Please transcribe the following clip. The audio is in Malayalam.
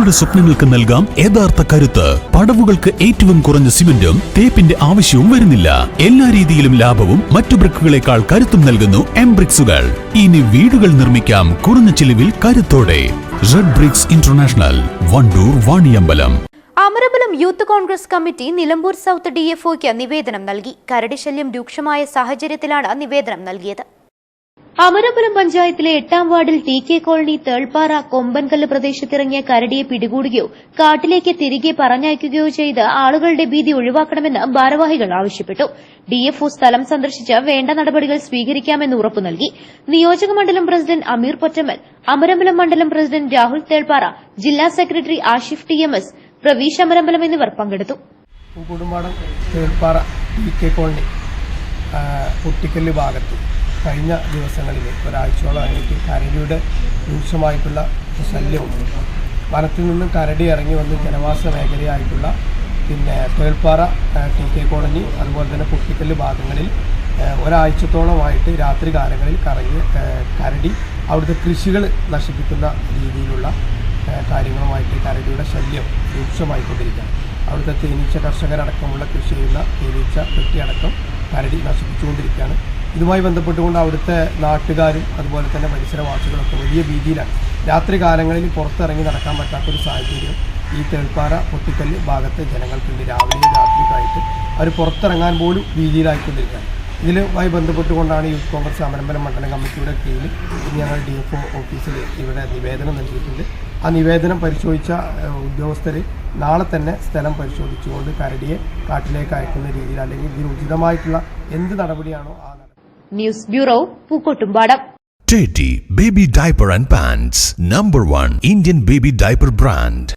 നിങ്ങളുടെ സ്വപ്നങ്ങൾക്ക് നൽകാം യഥാർത്ഥ കരുത്ത്. പടവുകൾക്ക് ഏറ്റവും കുറഞ്ഞ സിമന്റും തേപ്പിന്റെ ആവശ്യവും വരുന്നില്ല. എല്ലാ രീതിയിലും ലാഭവും മറ്റു ബ്രിക്കുകളെക്കാൾ കരുത്തും നൽകുന്നു എം ബ്രിക്സുകൾ ഇനി വീടുകൾ നിർമ്മിക്കാം കുറഞ്ഞ ചിലവിൽ കരുത്തോടെ. Red bricks international Wandoor Vaniyambalam. Amarabalam youth Congress committee Nilambur south D F നിവേദനം നൽകി. കരടി ശല്യം രൂക്ഷമായ സാഹചര്യത്തിലാണ് നിവേദനം നൽകിയത്. അമരബലം പഞ്ചായത്തിലെ എട്ടാം വാർഡിൽ T K colony Thelppara Kombankallu പ്രദേശത്തിറങ്ങിയ കരടിയെ പിടികൂടുകയോ കാട്ടിലേക്ക് തിരികെ പറഞ്ഞയക്കുകയോ ചെയ്ത് ആളുകളുടെ ഭീതി ഒഴിവാക്കണമെന്ന് ഭാരവാഹികൾ ആവശ്യപ്പെട്ടു. ഡിഎഫ്ഒ സ്ഥലം സന്ദർശിച്ച് വേണ്ട നടപടികൾ സ്വീകരിക്കാമെന്ന് ഉറപ്പു നൽകി. നിയോജക മണ്ഡലം പ്രസിഡന്റ് അമീർ പൊറ്റമ്മൽ അമരമ്പലം മണ്ഡലം പ്രസിഡന്റ് രാഹുൽ തേൾപ്പാറ ജില്ലാ secretary Ashif T M S Praveesh Amarambalam എന്നിവർ പങ്കെടുത്തു. ടി കെ കോളനി കുട്ടിക്കല്ല് ഭാഗത്ത്. കഴിഞ്ഞ ദിവസങ്ങളിൽ ഒരാഴ്ചയോളമായിട്ട് കരടിയുടെ രൂക്ഷമായിട്ടുള്ള ശല്യവും വനത്തിൽ നിന്നും കരടി ഇറങ്ങി വന്ന് ജനവാസ മേഖലയായിട്ടുള്ള പിന്നെ തൊഴിൽപ്പാറ ടി കോളനി അതുപോലെ തന്നെ കുട്ടിക്കല്ല് ഭാഗങ്ങളിൽ ഒരാഴ്ചത്തോളമായിട്ട് രാത്രി കാലങ്ങളിൽ കറങ്ങി കരടി അവിടുത്തെ കൃഷികൾ നശിപ്പിക്കുന്ന രീതിയിലുള്ള കാര്യങ്ങളുമായിട്ട് കരടിയുടെ ശല്യം രൂക്ഷമായിക്കൊണ്ടിരിക്കുകയാണ് അവിടുത്തെ തേനീച്ച കർഷകരടക്കമുള്ള കൃഷി ചെയ്യുന്ന തേനീച്ച പെട്ടിയടക്കം കരടി നശിപ്പിച്ചുകൊണ്ടിരിക്കുകയാണ്. ഇതുമായി ബന്ധപ്പെട്ടുകൊണ്ട് അവിടുത്തെ നാട്ടുകാരും അതുപോലെ തന്നെ പരിസരവാസികളൊക്കെ വലിയ ഭീതിയിലാണ്. രാത്രി കാലങ്ങളിൽ പുറത്തിറങ്ങി നടക്കാൻ പറ്റാത്തൊരു സാഹചര്യം ഈ തേൾപ്പാറ പൊട്ടിക്കല്ല് ഭാഗത്തെ ജനങ്ങൾക്കുണ്ട് രാവിലെ രാത്രിക്കായിട്ട് അവർ പുറത്തിറങ്ങാൻ പോലും ഭീതിയിലായിക്കൊണ്ടിരിക്കുകയാണ്. ഇതിലുമായി ബന്ധപ്പെട്ടുകൊണ്ടാണ് യൂത്ത് കോൺഗ്രസ് അമരമ്പലം മണ്ഡലം കമ്മിറ്റിയുടെ കീഴിൽ ഞങ്ങൾ ഡി എഫ് ഒ ഓഫീസിൽ ഇവിടെ നിവേദനം നൽകിയിട്ടുണ്ട്. ആ നിവേദനം പരിശോധിച്ച ഉദ്യോഗസ്ഥർ നാളെ തന്നെ സ്ഥലം പരിശോധിച്ചുകൊണ്ട് കരടിയെ കാട്ടിലേക്ക് അയക്കുന്ന രീതിയിൽ അല്ലെങ്കിൽ ഇതിന് ഉചിതമായിട്ടുള്ള എന്ത് നടപടിയാണോ ആ news bureau Pookkottumpadam Teddy Baby Diaper and Pants Number one Indian baby diaper brand